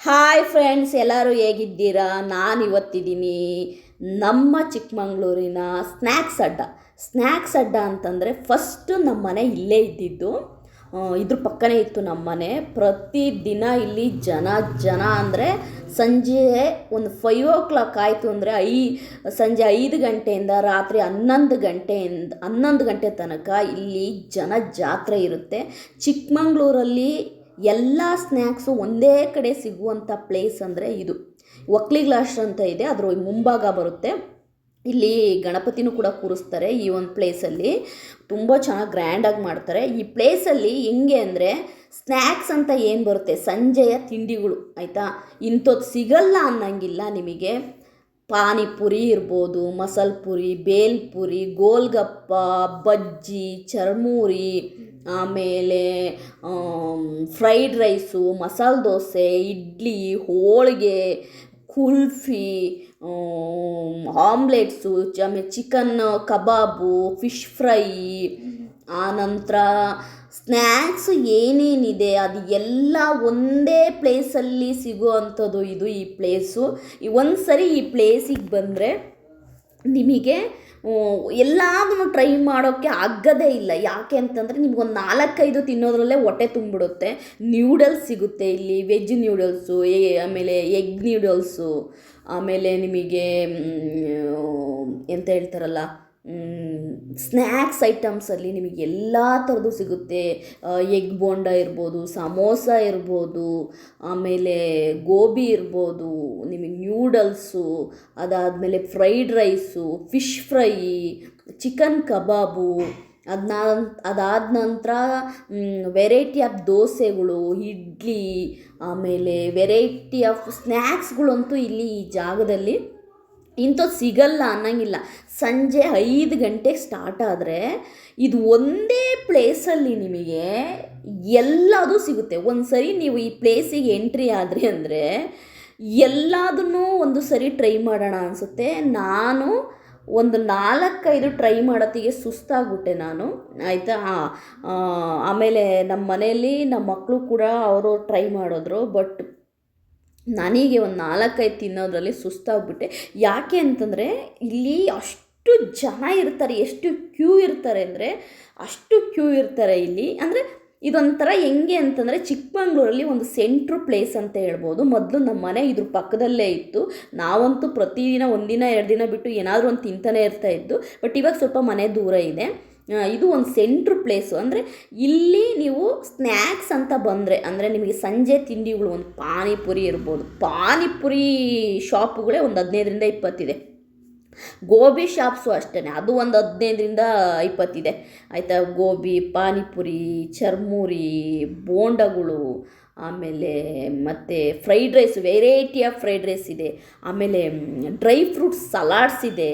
Hi friends ಎಲ್ಲರೂ ಹೇಗಿದ್ದೀರಾ? ನಾನು ಇವತ್ತಿದ್ದೀನಿ ನಮ್ಮ ಚಿಕ್ಕಮಂಗ್ಳೂರಿನ ಸ್ನ್ಯಾಕ್ಸ್ ಅಡ್ಡ. ಸ್ನ್ಯಾಕ್ಸ್ ಅಡ್ಡ ಅಂತಂದರೆ ಫಸ್ಟು ನಮ್ಮ ಮನೆ ಇಲ್ಲೇ ಇದ್ದಿದ್ದು. ಇದ್ರ ಪಕ್ಕನೇ ಇತ್ತು ನಮ್ಮ ಮನೆ. ಪ್ರತಿದಿನ ಇಲ್ಲಿ ಜನ ಜನ ಅಂದರೆ ಸಂಜೆ ಒಂದು ಫೈವ್ ಓ ಕ್ಲಾಕ್ ಆಯಿತು ಅಂದರೆ ಐ, ಸಂಜೆ ಐದು ಗಂಟೆಯಿಂದ ರಾತ್ರಿ ಹನ್ನೊಂದು ಗಂಟೆಯಿಂದ, ಹನ್ನೊಂದು ಗಂಟೆ ತನಕ ಇಲ್ಲಿ ಜನ ಜಾತ್ರೆ ಇರುತ್ತೆ. ಚಿಕ್ಕಮಂಗ್ಳೂರಲ್ಲಿ ಎಲ್ಲ ಸ್ನ್ಯಾಕ್ಸು ಒಂದೇ ಕಡೆ ಸಿಗುವಂಥ ಪ್ಲೇಸ್ ಅಂದರೆ ಇದು. ಒಕ್ಲಿಗ್ಲಾಶ್ ಅಂತ ಇದೆ ಅದರ ಮುಂಭಾಗ ಬರುತ್ತೆ. ಇಲ್ಲಿ ಗಣಪತಿನೂ ಕೂಡ ಕೂರಿಸ್ತಾರೆ ಈ ಒಂದು ಪ್ಲೇಸಲ್ಲಿ ತುಂಬ ಚೆನ್ನಾಗಿ ಗ್ರ್ಯಾಂಡಾಗಿ ಮಾಡ್ತಾರೆ. ಈ ಪ್ಲೇಸಲ್ಲಿ ಹೆಂಗೆ ಅಂದರೆ ಸ್ನ್ಯಾಕ್ಸ್ ಅಂತ ಏನು ಬರುತ್ತೆ? ಸಂಜೆಯ ತಿಂಡಿಗಳು, ಆಯಿತಾ? ಇಂಥದ್ದು ಸಿಗಲ್ಲ ಅನ್ನಂಗಿಲ್ಲ ನಿಮಗೆ. ಪಾನಿಪುರಿ ಇರ್ಬೋದು, ಮಸಾಲೆ ಪುರಿ ಬೇಲ್ಪುರಿ ಗೋಲ್ಗಪ್ಪ, ಬಜ್ಜಿ, ಚರ್ಮೂರಿ, ಆಮೇಲೆ ಫ್ರೈಡ್ ರೈಸು ಮಸಾಲೆ ದೋಸೆ, ಇಡ್ಲಿ, ಹೋಳಿಗೆ, ಕುಲ್ಫಿ ಆಮ್ಲೆಟ್ಸು ಆಮೇಲೆ ಚಿಕನ್ ಕಬಾಬು ಫಿಶ್ ಫ್ರೈ ಆನಂತರ ಸ್ನ್ಯಾಕ್ಸ್ ಏನೇನಿದೆ? ಅದು ಎಲ್ಲ ಒಂದೇ ಪ್ಲೇಸಲ್ಲಿ ಸಿಗುವಂಥದ್ದು ಇದು ಈ ಪ್ಲೇಸು ಒಂದು ಸರಿ ಈ ಪ್ಲೇಸಿಗೆ ಬಂದರೆ ನಿಮಗೆ ಎಲ್ಲದನ್ನು ಟ್ರೈ ಮಾಡೋಕ್ಕೆ ಆಗದೇ ಇಲ್ಲ. ಯಾಕೆ ಅಂತಂದರೆ ನಿಮ್ಗೊಂದು ನಾಲ್ಕೈದು ತಿನ್ನೋದ್ರಲ್ಲೇ ಹೊಟ್ಟೆ ತುಂಬಿಡುತ್ತೆ. ನ್ಯೂಡಲ್ಸ್ ಸಿಗುತ್ತೆ ಇಲ್ಲಿ ವೆಜ್ ನ್ಯೂಡಲ್ಸು ಆಮೇಲೆ ಎಗ್ ನ್ಯೂಡಲ್ಸು ಆಮೇಲೆ ನಿಮಗೆ ಎಂತ ಹೇಳ್ತಾರಲ್ಲ? ಸ್ನ್ಯಾಕ್ಸ್ ಐಟಮ್ಸಲ್ಲಿ ನಿಮಗೆ ಎಲ್ಲ ಥರದ್ದು ಸಿಗುತ್ತೆ. ಎಗ್ ಬೋಂಡ ಇರ್ಬೋದು, ಸಮೋಸ ಇರ್ಬೋದು, ಆಮೇಲೆ ಗೋಬಿ ಇರ್ಬೋದು, ನಿಮಗೆ ನ್ಯೂಡಲ್ಸು ಅದಾದಮೇಲೆ fried rice, fish fry, chicken kebab ಅದನ್ನ ಅದಾದ ನಂತರ ವೆರೈಟಿ ಆಫ್ ದೋಸೆಗಳು, ಇಡ್ಲಿ, ಆಮೇಲೆ ವೆರೈಟಿ ಆಫ್ ಸ್ನ್ಯಾಕ್ಸ್ಗಳಂತೂ ಇಲ್ಲಿ ಈ ಜಾಗದಲ್ಲಿ ಇಂಥದ್ದು ಸಿಗಲ್ಲ ಅನ್ನಂಗಿಲ್ಲ. ಸಂಜೆ ಐದು ಗಂಟೆಗೆ ಸ್ಟಾರ್ಟ್ ಆದರೆ ಇದು ಒಂದೇ ಪ್ಲೇಸಲ್ಲಿ ನಿಮಗೆ ಎಲ್ಲದೂ ಸಿಗುತ್ತೆ. ಒಂದು ಸರಿ ನೀವು ಈ ಪ್ಲೇಸಿಗೆ ಎಂಟ್ರಿ ಆದರೆ ಅಂದರೆ ಎಲ್ಲದನ್ನೂ ಒಂದು ಸರಿ ಟ್ರೈ ಮಾಡೋಣ ಅನಿಸುತ್ತೆ. ನಾನು ಒಂದು ನಾಲ್ಕೈದು ಟ್ರೈ ಮಾಡೋತ್ತಿಗೆ ಸುಸ್ತಾಗ್ಬಿಟ್ಟೆ ನಾನು. ಆಯಿತಾ? ಆಮೇಲೆ ನಮ್ಮ ಮನೆಯಲ್ಲಿ ನಮ್ಮ ಮಕ್ಕಳು ಕೂಡ ಅವರು ಟ್ರೈ ಮಾಡಿದ್ರು. ಬಟ್ ನನಗೆ ಒಂದು ನಾಲ್ಕೈದು ತಿನ್ನೋದ್ರಲ್ಲಿ ಸುಸ್ತಾಗ್ಬಿಟ್ಟೆ. ಯಾಕೆ ಅಂತಂದರೆ, ಇಲ್ಲಿ ಅಷ್ಟು ಜನ ಇರ್ತಾರೆ, ಎಷ್ಟು ಕ್ಯೂ ಇರ್ತಾರೆ ಅಂದರೆ, ಅಷ್ಟು ಕ್ಯೂ ಇರ್ತಾರೆ ಇಲ್ಲಿ. ಅಂದರೆ, ಇದೊಂಥರ ಹೆಂಗೆ ಅಂತಂದರೆ, ಚಿಕ್ಕಮಂಗ್ಳೂರಲ್ಲಿ ಒಂದು ಸೆಂಟ್ರ್ ಪ್ಲೇಸ್ ಅಂತ ಹೇಳ್ಬೋದು. ಮೊದಲು ನಮ್ಮ ಮನೆ ಇದ್ರ ಪಕ್ಕದಲ್ಲೇ ಇತ್ತು. ನಾವಂತೂ ಪ್ರತಿದಿನ ಒಂದಿನ, ಎರಡು ದಿನ ಬಿಟ್ಟು ಏನಾದರೂ ಒಂದು ತಿಂತಾನೆ ಇರ್ತಾ ಇದ್ದು. ಬಟ್ ಇವಾಗ ಸ್ವಲ್ಪ ಮನೆ ದೂರ ಇದೆ. ಇದು ಒಂದು ಸೆಂಟ್ರ್ ಪ್ಲೇಸು ಅಂದರೆ ಇಲ್ಲಿ ನೀವು ಸ್ನ್ಯಾಕ್ಸ್ ಅಂತ ಬಂದರೆ, ಅಂದರೆ ನಿಮಗೆ ಸಂಜೆ ತಿಂಡಿಗಳು ಒಂದು ಪಾನಿಪುರಿ ಇರ್ಬೋದು. ಪಾನಿಪುರಿ ಶಾಪುಗಳೇ ಒಂದು ಹದಿನೈದರಿಂದ ಇಪ್ಪತ್ತಿದೆ. ಗೋಬಿ ಶಾಪ್ಸು ಅಷ್ಟೇ ಅದು ಒಂದು ಹದಿನೈದರಿಂದ ಇಪ್ಪತ್ತಿದೆ. ಆಯಿತಾ? ಗೋಬಿ, ಪಾನಿಪುರಿ, ಚರ್ಮೂರಿ, ಬೋಂಡಗಳು ಆಮೇಲೆ ಮತ್ತು fried rice variety of fried rice ಇದೆ. ಆಮೇಲೆ ಡ್ರೈ ಫ್ರೂಟ್ಸ್ ಸಲಾಡ್ಸ್ ಇದೆ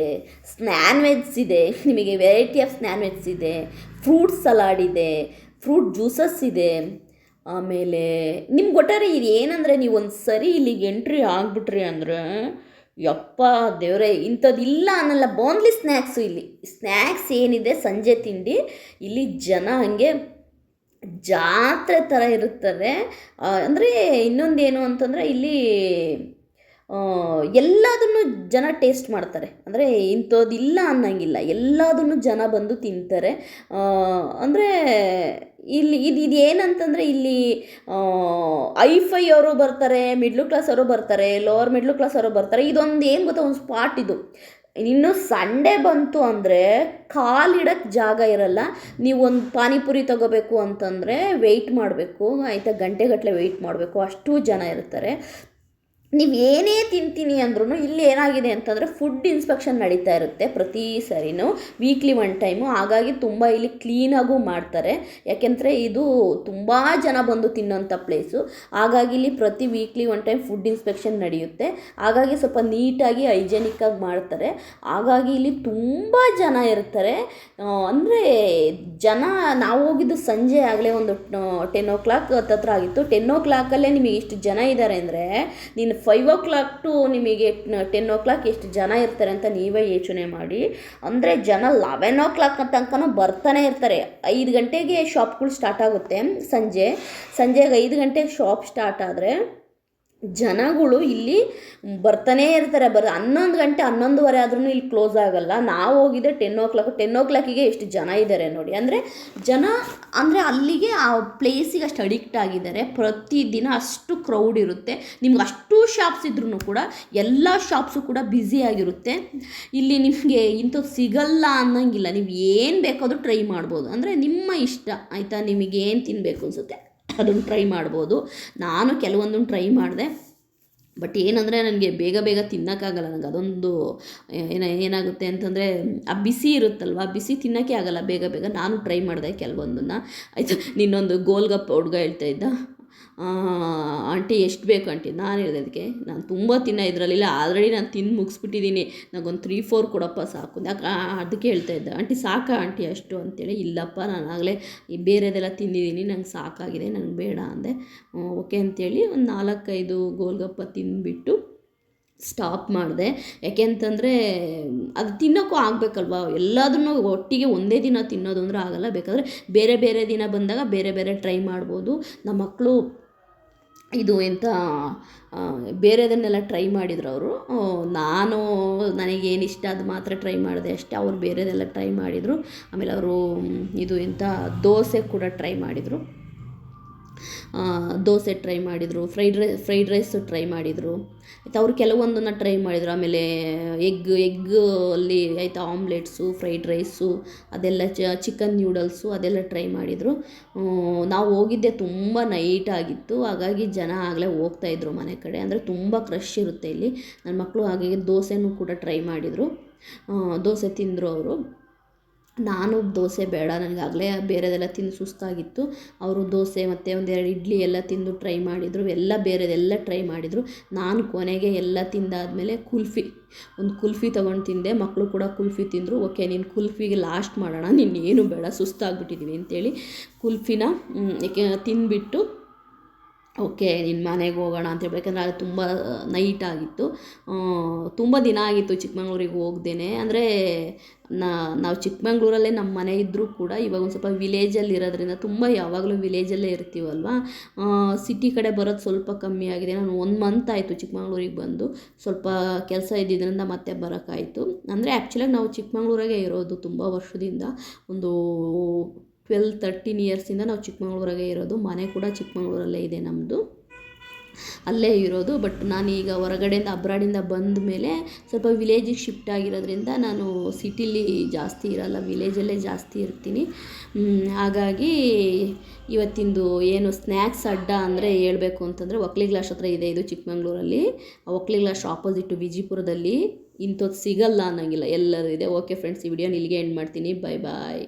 ಸ್ನ್ಯಾನ್ ವೆಜ್ಸ್ ಇದೆ, ನಿಮಗೆ ವೆರೈಟಿ ಆಫ್ ಸ್ನ್ಯಾನ್ ವೆಜ್ಸ್ ಇದೆ ಫ್ರೂಟ್ ಸಲಾಡ್ ಇದೆ ಫ್ರೂಟ್ ಜ್ಯೂಸಸ್ ಇದೆ. ಆಮೇಲೆ, ನಿಮ್ಗೆ ಒಟ್ಟಾರೆ ಇದು ಏನಂದರೆ ನೀವು ಒಂದು ಸರಿ ಇಲ್ಲಿಗೆ ಎಂಟ್ರಿ ಆಗಿಬಿಟ್ರಿ ಅಂದರೆ, ಯಪ್ಪ ದೇವರೇ ಇಂಥದ್ದು ಇಲ್ಲ ಅನ್ನಲ್ಲ ಬೋನ್ಲಿ ಸ್ನ್ಯಾಕ್ಸು ಇಲ್ಲಿ. ಸ್ನ್ಯಾಕ್ಸ್ ಏನಿದೆ, ಸಂಜೆ ತಿಂಡಿ, ಇಲ್ಲಿ ಜನ ಹಾಗೆ ಜಾತ್ರೆ ಥರ ಇರುತ್ತದೆ ಅಂದರೆ ಇನ್ನೊಂದೇನು ಅಂತಂದರೆ ಇಲ್ಲಿ ಎಲ್ಲದನ್ನು ಜನ ಟೇಸ್ಟ್ ಮಾಡ್ತಾರೆ. ಅಂದರೆ ಇಂಥದ್ದಿಲ್ಲ ಅನ್ನಂಗಿಲ್ಲ. ಎಲ್ಲದನ್ನು ಜನ ಬಂದು ತಿಂತಾರೆ. ಅಂದರೆ ಇಲ್ಲಿ ಇದು ಇದು ಏನಂತಂದರೆ ಇಲ್ಲಿ ಐಫೈ ಅವರು ಬರ್ತಾರೆ ಮಿಡ್ಲ್ ಕ್ಲಾಸ್ ಅವರು ಬರ್ತಾರೆ ಲೋವರ್ ಮಿಡ್ಲ್ ಕ್ಲಾಸ್ ಅವರು ಬರ್ತಾರೆ. ಇದೊಂದು ಏನು ಗೊತ್ತಾ, ಒಂದು ಸ್ಪಾಟ್ ಇದು. ಇನ್ನು ಸಂಡೇ ಬಂತು ಅಂದರೆ ಕಾಲಿಡಕ್ಕೆ ಜಾಗ ಇರಲ್ಲ. ನೀವು ಒಂದು ಪಾನಿಪುರಿ ತಗೋಬೇಕು ಅಂತಂದರೆ ವೆಯ್ಟ್ ಮಾಡಬೇಕು. ಆಯಿತಾ? ಗಂಟೆಗಟ್ಟಲೆ ವೆಯ್ಟ್ ಮಾಡಬೇಕು. ಅಷ್ಟು ಜನ ಇರ್ತಾರೆ. ನೀವು ಏನೇ ತಿಂತೀನಿ ಅಂದ್ರೂ ಇಲ್ಲಿ ಏನಾಗಿದೆ ಅಂತಂದರೆ ಫುಡ್ ಇನ್ಸ್ಪೆಕ್ಷನ್ ನಡೀತಾ ಇರುತ್ತೆ ಪ್ರತಿ ಸರಿನೂ. ವೀಕ್ಲಿ ಒನ್ ಟೈಮು ಹಾಗಾಗಿ ತುಂಬ ಇಲ್ಲಿ ಕ್ಲೀನಾಗೂ ಮಾಡ್ತಾರೆ. ಯಾಕೆಂದರೆ ಇದು ತುಂಬ ಜನ ಬಂದು ತಿನ್ನೋಂಥ ಪ್ಲೇಸು ಹಾಗಾಗಿ ಇಲ್ಲಿ ಪ್ರತಿ weekly one time food inspection ನಡೆಯುತ್ತೆ. ಹಾಗಾಗಿ ಸ್ವಲ್ಪ ನೀಟಾಗಿ ಹೈಜೆನಿಕ್ಕಾಗಿ ಮಾಡ್ತಾರೆ. ಹಾಗಾಗಿ ಇಲ್ಲಿ ತುಂಬ ಜನ ಇರ್ತಾರೆ. ಅಂದರೆ ಜನ ನಾವು ಹೋಗಿದ್ದು ಸಂಜೆ ಆಗಲೇ ಒಂದು ಟೆನ್ ಓ ಕ್ಲಾಕ್ ಹತ್ತತ್ರ ಆಗಿತ್ತು. ಟೆನ್ ಓ ಕ್ಲಾಕಲ್ಲೇ ನಿಮಗೆ ಇಷ್ಟು ಜನ ಇದ್ದಾರೆ ಅಂದರೆ, ನೀನು ಫೈವ್ ಓ ಕ್ಲಾಕ್ ಟು ನಿಮಗೆ ಟೆನ್ ಓ ಕ್ಲಾಕ್ ಎಷ್ಟು ಜನ ಇರ್ತಾರೆ ಅಂತ ನೀವೇ ಯೋಚನೆ ಮಾಡಿ. ಅಂದರೆ ಜನ ಲೆವೆನ್ ಓ ಕ್ಲಾಕ್ ತನಕನೂ ಬರ್ತಾನೆ ಇರ್ತಾರೆ. ಐದು ಗಂಟೆಗೆ ಶಾಪ್ಗಳು ಸ್ಟಾರ್ಟ್ ಆಗುತ್ತೆ. ಸಂಜೆ, ಸಂಜೆಗೆ ಐದು ಗಂಟೆಗೆ ಶಾಪ್ ಸ್ಟಾರ್ಟ್ ಆದರೆ ಜನಗಳು ಇಲ್ಲಿ ಬರ್ತಾನೇ ಇರ್ತಾರೆ. ಬರ ಹನ್ನೊಂದು ಗಂಟೆ, ಹನ್ನೊಂದುವರೆ ಆದ್ರೂ ಇಲ್ಲಿ ಕ್ಲೋಸ್ ಆಗಲ್ಲ. ನಾವು ಹೋಗಿದ್ದೆ ಟೆನ್ ಓ ಕ್ಲಾಕ್ ಟೆನ್ ಓ ಕ್ಲಾಕಿಗೆ ಎಷ್ಟು ಜನ ಇದ್ದಾರೆ ನೋಡಿ. ಅಂದರೆ ಜನ, ಅಂದರೆ ಅಲ್ಲಿಗೆ ಆ ಪ್ಲೇಸಿಗೆ ಅಷ್ಟು ಅಡಿಕ್ಟ್ ಆಗಿದ್ದಾರೆ. ಪ್ರತಿದಿನ ಅಷ್ಟು ಕ್ರೌಡ್ ಇರುತ್ತೆ. ನಿಮ್ಗೆ ಅಷ್ಟು ಶಾಪ್ಸ್ ಇದ್ರೂ ಕೂಡ ಎಲ್ಲ ಶಾಪ್ಸು ಕೂಡ ಆಗಿರುತ್ತೆ. ಇಲ್ಲಿ ನಿಮಗೆ ಇಂಥದ್ದು ಸಿಗಲ್ಲ ಅನ್ನೋಂಗಿಲ್ಲ. ನೀವು ಏನು ಬೇಕಾದರೂ ಟ್ರೈ ಮಾಡ್ಬೋದು. ಅಂದರೆ ನಿಮ್ಮ ಇಷ್ಟ. ಆಯಿತಾ? ನಿಮಗೆ ಏನು ತಿನ್ನಬೇಕು ಅನಿಸುತ್ತೆ? ಅದನ್ನು ಟ್ರೈ ಮಾಡ್ಬೋದು. ನಾನು ಕೆಲವೊಂದನ್ನು ಟ್ರೈ ಮಾಡಿದೆ. ಬಟ್ ಏನಂದರೆ ನನಗೆ ಬೇಗ ಬೇಗ ತಿನ್ನೋಕ್ಕಾಗಲ್ಲ. ನನಗೆ ಅದೊಂದು ಏನ, ಏನಾಗುತ್ತೆ ಅಂತಂದರೆ, ಆ ಬಿಸಿ ಇರುತ್ತಲ್ವ? ಬಿಸಿ ತಿನ್ನೋಕ್ಕೆ ಆಗಲ್ಲ. ಬೇಗ ಬೇಗ ನಾನು ಟ್ರೈ ಮಾಡಿದೆ ಕೆಲವೊಂದನ್ನು. ಆಯಿತು, ನಿನ್ನೊಂದು ಗೋಲ್ಗಪ್ಪ ಹುಡುಗ ಹೇಳ್ತಾ ಇದ್ದ. ಆಂಟಿ ಎಷ್ಟು ಬೇಕು ಆಂಟಿ? ನಾನು ಹೇಳಿದೆ ಅದಕ್ಕೆ ನಾನು ತುಂಬ ತಿನ್ನೋ ಇದರಲ್ಲಿಲ್ಲ, ಆಲ್ರೆಡಿ ನಾನು ತಿಂದು ಮುಗಿಸ್ಬಿಟ್ಟಿದ್ದೀನಿ. ನನಗೊಂದು ತ್ರೀ ಫೋರ್ ಕೊಡಪ್ಪ ಸಾಕು. ಯಾಕೆ, ಅದಕ್ಕೆ ಹೇಳ್ತಾ ಇದ್ದೆ, ಆಂಟಿ ಸಾಕಾ ಆಂಟಿ ಅಷ್ಟು ಅಂತೇಳಿ, ಇಲ್ಲಪ್ಪ, ನಾನು ಆಗಲೇ ಬೇರೆದೆಲ್ಲ ತಿಂದಿದ್ದೀನಿ, ನಂಗೆ ಸಾಕಾಗಿದೆ ನನಗೆ ಬೇಡ ಅಂದೆ. ಓಕೆ, ಅಂತೇಳಿ ಒಂದು ನಾಲ್ಕೈದು ಗೋಲ್ಗಪ್ಪ ತಿಂದುಬಿಟ್ಟು ಸ್ಟಾಪ್ ಮಾಡಿದೆ. ಯಾಕೆಂತಂದರೆ ಅದು ತಿನ್ನೋಕ್ಕೂ ಆಗಬೇಕಲ್ವ? ಎಲ್ಲದನ್ನು ಒಟ್ಟಿಗೆ ಒಂದೇ ದಿನ ತಿನ್ನೋದು ಅಂದರೆ ಆಗಲ್ಲ. ಬೇಕಾದರೆ ಬೇರೆ ಬೇರೆ ದಿನ ಬಂದಾಗ ಬೇರೆ ಬೇರೆ ಟ್ರೈ ಮಾಡ್ಬೋದು. ನಮ್ಮ ಮಕ್ಕಳು ಇದು ಎಂಥ ಬೇರೆದನ್ನೆಲ್ಲ ಟ್ರೈ ಮಾಡಿದ್ರು ಅವರು. ನಾನು ನನಗೇನು ಇಷ್ಟ ಅದು ಮಾತ್ರ ಟ್ರೈ ಮಾಡಿದೆ ಅಷ್ಟೇ. ಅವ್ರು ಬೇರೆದೆಲ್ಲ ಟ್ರೈ ಮಾಡಿದರು. ಆಮೇಲೆ ಅವರು, ಇದು ಎಂಥ ದೋಸೆ ಕೂಡ ಟ್ರೈ ಮಾಡಿದರು. ದೋಸೆ ಟ್ರೈ ಮಾಡಿದರು fried rice fried rice try ಮಾಡಿದರು. ಆಯ್ತು, ಅವರು ಕೆಲವೊಂದನ್ನು ಟ್ರೈ ಮಾಡಿದರು. ಆಮೇಲೆ ಎಗ್ ಎಗ್ ಅಲ್ಲಿ ಆಯಿತಾ ಆಮ್ಲೆಟ್ಸು ಫ್ರೈಡ್ ರೈಸು ಅದೆಲ್ಲ ಚಿಕನ್ ನ್ಯೂಡಲ್ಸು ಅದೆಲ್ಲ ಟ್ರೈ ಮಾಡಿದರು. ನಾವು ಹೋಗಿದ್ದೆ ತುಂಬ ನೈಟ್ ಆಗಿತ್ತು. ಹಾಗಾಗಿ ಜನ ಆಗಲೇ ಹೋಗ್ತಾಯಿದ್ರು ಮನೆ ಕಡೆ. ಅಂದರೆ ತುಂಬ ಕ್ರಶ್ ಇರುತ್ತೆ ಇಲ್ಲಿ. ನನ್ನ ಮಕ್ಕಳು ಹಾಗೆ ದೋಸೆನೂ ಕೂಡ ಟ್ರೈ ಮಾಡಿದರು. ದೋಸೆ ತಿಂದರು ಅವರು. ನಾನು ದೋಸೆ ಬೇಡ, ನನಗಾಗಲೇ ಬೇರೆದೆಲ್ಲ ತಿಂದು ಸುಸ್ತಾಗಿತ್ತು. ಅವರು ದೋಸೆ ಮತ್ತು ಒಂದೆರಡು ಇಡ್ಲಿ ಎಲ್ಲ ತಿಂದು ಟ್ರೈ ಮಾಡಿದರು, ಎಲ್ಲ ಬೇರೆದೆಲ್ಲ ಟ್ರೈ ಮಾಡಿದರು. ನಾನು ಕೊನೆಗೆ ಎಲ್ಲ ತಿಂದಾದಮೇಲೆ ಕುಲ್ಫಿ, ಒಂದು ಕುಲ್ಫಿ ತೊಗೊಂಡು ತಿಂದೆ. ಮಕ್ಕಳು ಕೂಡ ಕುಲ್ಫಿ ತಿಂದರು. ಓಕೆ, ನೀನು ಕುಲ್ಫಿಗೆ ಲಾಸ್ಟ್ ಮಾಡೋಣ, ನೀನು ಏನು ಬೇಡ ಸುಸ್ತಾಗ್ಬಿಟ್ಟಿದ್ದೀವಿ ಅಂತೇಳಿ ಕುಲ್ಫಿನ ತಿಂದುಬಿಟ್ಟು ಓಕೆ ನಿನ್ನ ಮನೆಗೆ ಹೋಗೋಣ ಅಂತ ಹೇಳ್ಬೇಕಂದ್ರೆ ಅದು ತುಂಬ ನೈಟ್ ಆಗಿತ್ತು. ತುಂಬ ದಿನ ಆಗಿತ್ತು ಚಿಕ್ಕಮಂಗ್ಳೂರಿಗೆ ಹೋಗ್ದೇನೆ. ಅಂದರೆ ನಾವು ಚಿಕ್ಕಮಂಗ್ಳೂರಲ್ಲೇ ನಮ್ಮ ಮನೆ ಇದ್ದರೂ ಕೂಡ ಇವಾಗ ಒಂದು ಸ್ವಲ್ಪ ವಿಲೇಜಲ್ಲಿ ಇರೋದ್ರಿಂದ ತುಂಬ ಯಾವಾಗಲೂ ವಿಲೇಜಲ್ಲೇ ಇರ್ತೀವಲ್ವ? ಸಿಟಿ ಕಡೆ ಬರೋದು ಸ್ವಲ್ಪ ಕಮ್ಮಿ ಆಗಿದೆ. ನಾನು ಒಂದು ಮಂತ್ ಆಯಿತು ಚಿಕ್ಕಮಂಗ್ಳೂರಿಗೆ ಬಂದು. ಸ್ವಲ್ಪ ಕೆಲಸ ಇದ್ದಿದ್ದರಿಂದ ಮತ್ತೆ ಬರೋಕ್ಕಾಯಿತು ಅಂದರೆ ಆ್ಯಕ್ಚುಲಾಗಿ ನಾವು ಚಿಕ್ಕಮಂಗ್ಳೂರಾಗೆ ಇರೋದು ತುಂಬ ವರ್ಷದಿಂದ. ಒಂದು ಟ್ವೆಲ್ ತರ್ಟೀನ್ ಇಯರ್ಸಿಂದ ನಾವು ಚಿಕ್ಕಮಗಳೂರಾಗೆ ಇರೋದು. ಮನೆ ಕೂಡ ಚಿಕ್ಕಮಗಳೂರಲ್ಲೇ ಇದೆ ನಮ್ಮದು ಅಲ್ಲೇ ಇರೋದು. ಬಟ್ ನಾನೀಗ ಹೊರಗಡೆಯಿಂದ, ಅಬ್ರಾಡಿಂದ ಬಂದ ಮೇಲೆ ಸ್ವಲ್ಪ ವಿಲೇಜಿಗೆ ಶಿಫ್ಟ್ ಆಗಿರೋದ್ರಿಂದ ನಾನು ಸಿಟಿಲಿ ಜಾಸ್ತಿ ಇರಲ್ಲ, ವಿಲೇಜಲ್ಲೇ ಜಾಸ್ತಿ ಇರ್ತೀನಿ. ಹಾಗಾಗಿ ಇವತ್ತಿಂದು ಏನು ಸ್ನ್ಯಾಕ್ಸ್ ಅಡ್ಡ ಅಂದರೆ ಹೇಳಬೇಕು ಅಂತಂದರೆ ಒಕ್ಲಿಗ್ಲಾಶ್ ಹತ್ರ ಇದೆ ಇದು ಚಿಕ್ಕಮಂಗ್ಳೂರಲ್ಲಿ. ಒಕ್ಲಿ ಗ್ಲಾಸ್ ಆಪೋಸಿಟ್ಟು ವಿಜಿಪುರದಲ್ಲಿ ಇಂಥದ್ದು ಸಿಗಲ್ಲ ಅನ್ನೋಂಗಿಲ್ಲ. ಎಲ್ಲರೂ ಇದೆ. ಓಕೆ ಫ್ರೆಂಡ್ಸ್ ಈ ವಿಡಿಯೋನ ಇಲ್ಲಿಗೆ ಎಂಡ್ ಮಾಡ್ತೀನಿ. ಬಾಯ್ ಬಾಯ್